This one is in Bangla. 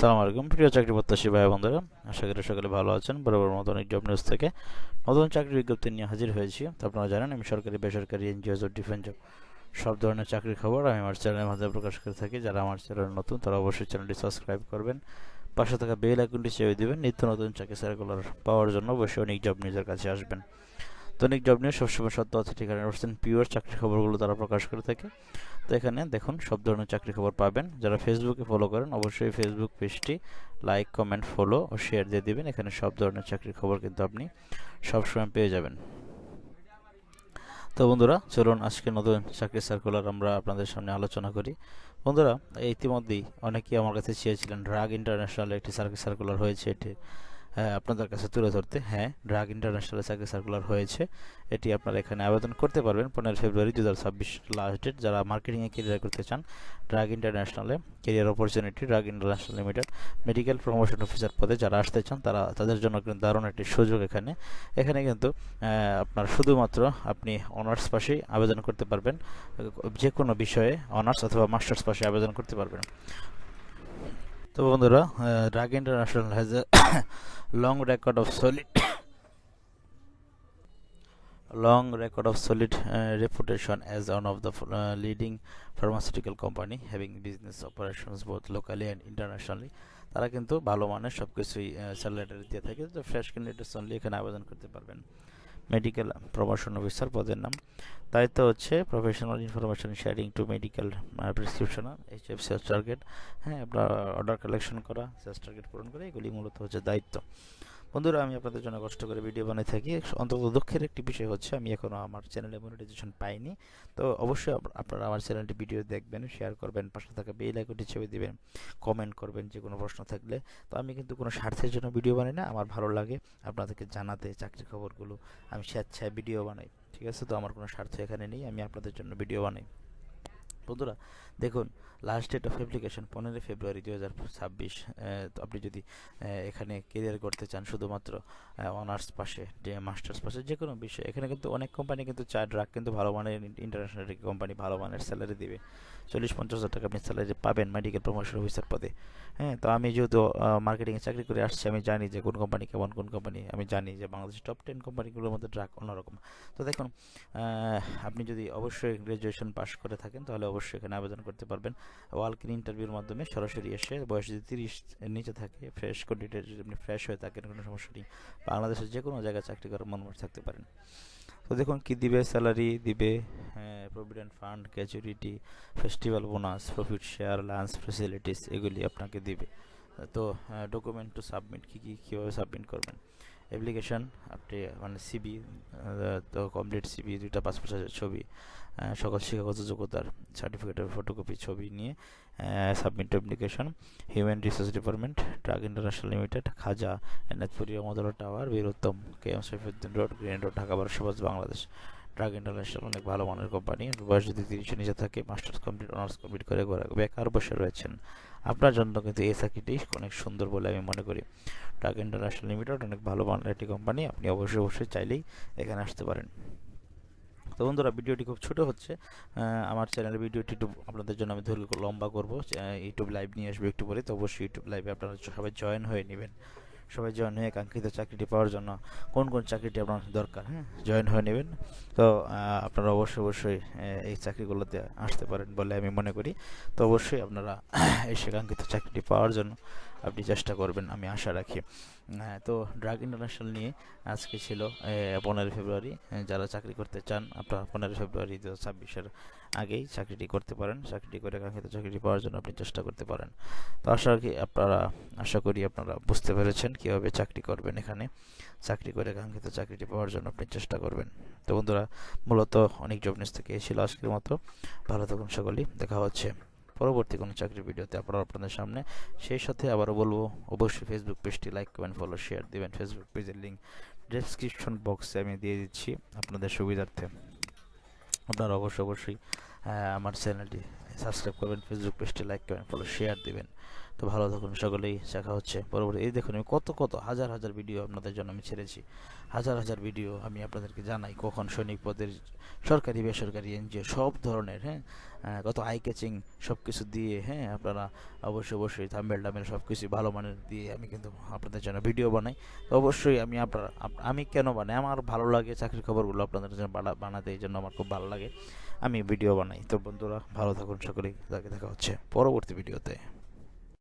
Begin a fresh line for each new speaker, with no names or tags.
সালাম আলাইকুম। প্রিয় চাকরি প্রত্যাশী ভাই বন্ধুরা আশা করি সকলে ভালো আছেন। বরাবর মতো অনেক জব নিউজ থেকে নতুন চাকরি বিজ্ঞপ্তি নিয়ে হাজির হয়েছি। তো আপনারা জানেন, আমি সরকারি, বেসরকারি এনজিওস ও ডিফেন্স জব সব ধরনের চাকরির খবর আমি আমার চ্যানেলের মাধ্যমে প্রকাশ করে থাকি। যারা আমার চ্যানেল নতুন, তারা অবশ্যই চ্যানেলটি সাবস্ক্রাইব করবেন। পাশে থাকা বেল আইকনটি চেয়ে দেবেন। নিত্য নতুন চাকরি সার্কুলার পাওয়ার জন্য অবশ্যই অনেক জব নিউজের কাছে আসবেন। দৈনিক জব নিউজ সবসময় সত্য আছে ঠিকানা পার্সেন্ট পিওর চাকরির খবরগুলো তারা প্রকাশ করে থাকে। তো এখানে দেখুন, সব ধরনের চাকরি খবর পাবেন। যারা ফেসবুকে ফলো করেন, অবশ্যই ফেসবুক পেজটি লাইক কমেন্ট ফলো ও শেয়ার দিয়ে দিবেন। এখানে সব ধরনের চাকরির খবর কিন্তু আপনি সবসময় পেয়ে যাবেন। তো বন্ধুরা, চলুন আজকে নতুন চাকরি সার্কুলার আমরা আপনাদের সামনে আলোচনা করি। বন্ধুরা, ইতিমধ্যেই অনেকেই আমার কাছে চেয়েছিলেন ড্রাগ ইন্টারন্যাশনাল একটি চাকরি সার্কুলার হয়েছে, এটি আপনাদের কাছে তুলে ধরতে। হ্যাঁ ড্রাগ ইন্টারন্যাশনাল চাকরি সার্কুলার হয়েছে। এটি আপনারা এখানে আবেদন করতে পারবেন। পনেরো ফেব্রুয়ারি দু হাজার ছাব্বিশ লাস্ট ডেট যারা মার্কেটিংয়ে কেরিয়ার করতে চান Drug ইন্টারন্যাশনালে career opportunity Drug International Limited medical promotion officer পদে যারা আসতে চান, তারা, তাদের জন্য কিন্তু দারুণ একটি সুযোগ এখানে। এখানে কিন্তু আপনার শুধুমাত্র আপনি অনার্স পাশেই আবেদন করতে পারবেন। যে কোনো বিষয়ে অনার্স অথবা মাস্টার্স পাশে আবেদন করতে পারবেন। তো বন্ধুরা Drug International has a of solid long record of solid uh, reputation as one of the uh, leading pharmaceutical company having business operations both locally and internationally তারা কিন্তু ভালো মানের সব কিছুই স্যালারি দিয়ে থাকে তো ফ্রেশ ক্যান্ডিডেটস অনলি এখানে আবেদন করতে পারবেন মেডিকেল প্রমোশন অফিসার পদের নাম। দায়িত্ব হচ্ছে professional information sharing to medical prescription H F sales target হ্যাঁ আপনার অর্ডার কালেকশন করা সেলস টার্গেট পূরণ করা, এগুলি মূলত হচ্ছে দায়িত্ব। বন্ধুরা, আমি আপনাদের জন্য কষ্ট করে ভিডিও বানিয়ে থাকি। অন্তত দুঃখের একটি বিষয় হচ্ছে, আমি এখনও আমার চ্যানেলে মনিটাইজেশন পাইনি। তো অবশ্যই আপনারা আমার চ্যানেলটি ভিডিও দেখবেন শেয়ার করবেন, পাশে থাকা বেল আইকনটি ছবি দিবেন কমেন্ট করবেন যে কোনো প্রশ্ন থাকলে। তো আমি কিন্তু কোনো স্বার্থের জন্য ভিডিও বানাই না, আমার ভালো লাগে আপনাদেরকে জানাতে চাকরির খবরগুলো আমি স্বেচ্ছায় ভিডিও বানাই, ঠিক আছে? তো আমার কোনো স্বার্থ এখানে নেই, আমি আপনাদের জন্য ভিডিও বানাই। বন্ধুরা, দেখুন লাস্ট ডেট অফ অ্যাপ্লিকেশন পনেরোই ফেব্রুয়ারি দু হাজার ছাব্বিশ আপনি যদি এখানে কেরিয়ার করতে চান, শুধুমাত্র অনার্স পাশে মাস্টার্স পাশে, যে কোনো বিষয়ে, এখানে কিন্তু অনেক কোম্পানি কিন্তু চায় ড্রাগ কিন্তু ভালো মানের ইন্টারন্যাশনাল কোম্পানি ভালো মানের স্যালারি দেবে। চল্লিশ পঞ্চাশ হাজার টাকা আপনি স্যালারি পাবেন মেডিকেল প্রমোশন অফিসার পদে। হ্যাঁ তো আমি যেহেতু মার্কেটিংয়ে চাকরি করে আসছি, আমি জানি যে কোন কোম্পানি কেমন, কোন কোম্পানি আমি জানি যে বাংলাদেশের টপ টেন কোম্পানিগুলোর মধ্যে ড্রাগ অন্যরকম। তো দেখুন আপনি যদি অবশ্যই গ্র্যাজুয়েশন পাস করে থাকেন, তাহলে অবশ্যই এখানে আবেদন করতে পারবেন। ওয়ালক ইন ইন্টারভিউর মাধ্যমে সরাসরি এসে বয়স যদি তিরিশ নিচে থাকে ফ্রেশ কোয়ান্টিটি যদি আপনি ফ্রেশ হয়ে থাকেন, কোনো সমস্যা নেই। বাংলাদেশের যে কোনো জায়গায় চাকরি করার মন থাকতে পারেন। তো দেখুন কি দিবে স্যালারি দিবে provident fund gratuity festival bonus profit share lunch facilities এগুলি আপনাকে দিবে। তো ডকুমেন্ট টু সাবমিট কী কী, কীভাবে সাবমিট করবেন? অ্যাপ্লিকেশান আপনি মানে সিবি তো কমপ্লিট সিবি দুইটা পাসপোর্ট সাইজের ছবি সকল শিক্ষাগত যোগ্যতার সার্টিফিকেটের ফটোকপি ছবি নিয়ে submit application human resource department Drug International Limited Khwaja Enayetpuri মদলা tower, Bir Uttam, K M Saifuddin Road, Green Road, Dhaka বারোশো বাংলাদেশ। ড্রাগ ইন্টারন্যাশনাল অনেক ভালো মানের কোম্পানি বয়স যদি তিরিশের নিচে থাকে মাস্টার্স কমপ্লিট অনার্স কমপ্লিট করে বেকার বসে রয়েছেন। আপনার জন্য কিন্তু এই চাকরিটি অনেক সুন্দর বলে আমি মনে করি। ড্রাগ ইন্টারন্যাশনাল লিমিটেড অনেক ভালো মানের একটি কোম্পানি আপনি অবশ্যই অবশ্যই চাইলেই এখানে আসতে পারেন। তো বন্ধুরা, ভিডিওটি খুব ছোট হচ্ছে আমার চ্যানেলের ভিডিওটি একটু আপনাদের জন্য আমি ধরে লম্বা করব। ইউটিউব লাইভ নিয়ে আসব একটু পরে, তো অবশ্যই ইউটিউব লাইভে আপনারা সবাই জয়েন হয়ে নেবেন। সবাই জয়েন হয়ে কাঙ্ক্ষিত চাকরিটি পাওয়ার জন্য কোন কোন চাকরিটি আপনার দরকার হ্যাঁ? জয়েন হয়ে নেবেন। তো আপনারা অবশ্যই অবশ্যই এই চাকরিগুলোতে আসতে পারেন বলে আমি মনে করি। তো, অবশ্যই আপনারা এই কাঙ্ক্ষিত চাকরিটি পাওয়ার জন্য আপনি চেষ্টা করবেন, আমি আশা রাখি। হ্যাঁ তো ড্রাগ ইন্টারন্যাশনাল নিয়ে আজকে ছিল পনেরোই ফেব্রুয়ারি। যারা চাকরি করতে চান, আপনারা পনেরোই ফেব্রুয়ারি দু ছাব্বিশের আগেই চাকরিটি করতে পারেন। চাকরিটি করে কাঙ্ক্ষিত চাকরিটি পাওয়ার জন্য আপনি চেষ্টা করতে পারেন। তো আশা রাখি আপনারা, আশা করি আপনারা বুঝতে পেরেছেন কীভাবে চাকরি করবেন এখানে। চাকরি করে কাঙ্ক্ষিত চাকরিটি পাওয়ার জন্য আপনি চেষ্টা করবেন। তো বন্ধুরা, মূলত অনেক জব থেকে ছিল আজকের মতো। ভালো থাকুন সকলেই, দেখা হচ্ছে। পরবর্তী কোনো চাকরির ভিডিওতে আপনারা আপনাদের সামনে। সেই সাথে আবারও বলব, অবশ্যই ফেসবুক পেজটি লাইক করবেন ফলো শেয়ার দেবেন। ফেসবুক পেজের লিঙ্ক ডেসক্রিপশন বক্সে আমি দিয়ে দিচ্ছি আপনাদের সুবিধার্থে। আপনারা অবশ্যই অবশ্যই আমার চ্যানেলটি সাবস্ক্রাইব করবেন ফেসবুক পেজটি লাইক করবেন ফলো শেয়ার দেবেন। তো ভালো থাকুন, সকলেই দেখা হচ্ছে পরবর্তী এই দেখুন, আমি কত কত হাজার হাজার ভিডিও আপনাদের জন্য আমি ছেড়েছি। হাজার হাজার ভিডিও আমি আপনাদেরকে জানাই, কখন সৈনিক পদের সরকারি, বেসরকারি, এনজিও সব ধরনের হ্যাঁ? কত আই ক্যাচিং সব কিছু দিয়ে হ্যাঁ? আপনারা অবশ্যই অবশ্যই থাম্বেল টাম্বেল সব কিছু ভালো মানের দিয়ে আমি কিন্তু আপনাদের জন্য ভিডিও বানাই। তো অবশ্যই আমি আপনার আমি কেন বানাই? আমার ভালো লাগে চাকরির খবরগুলো আপনাদের জন্য বানাতে, এই জন্য আমার খুব ভালো লাগে। আমি ভিডিও বানাই। তো বন্ধুরা, ভালো থাকুন, সকলেই। তাকে দেখা হচ্ছে পরবর্তী ভিডিওতে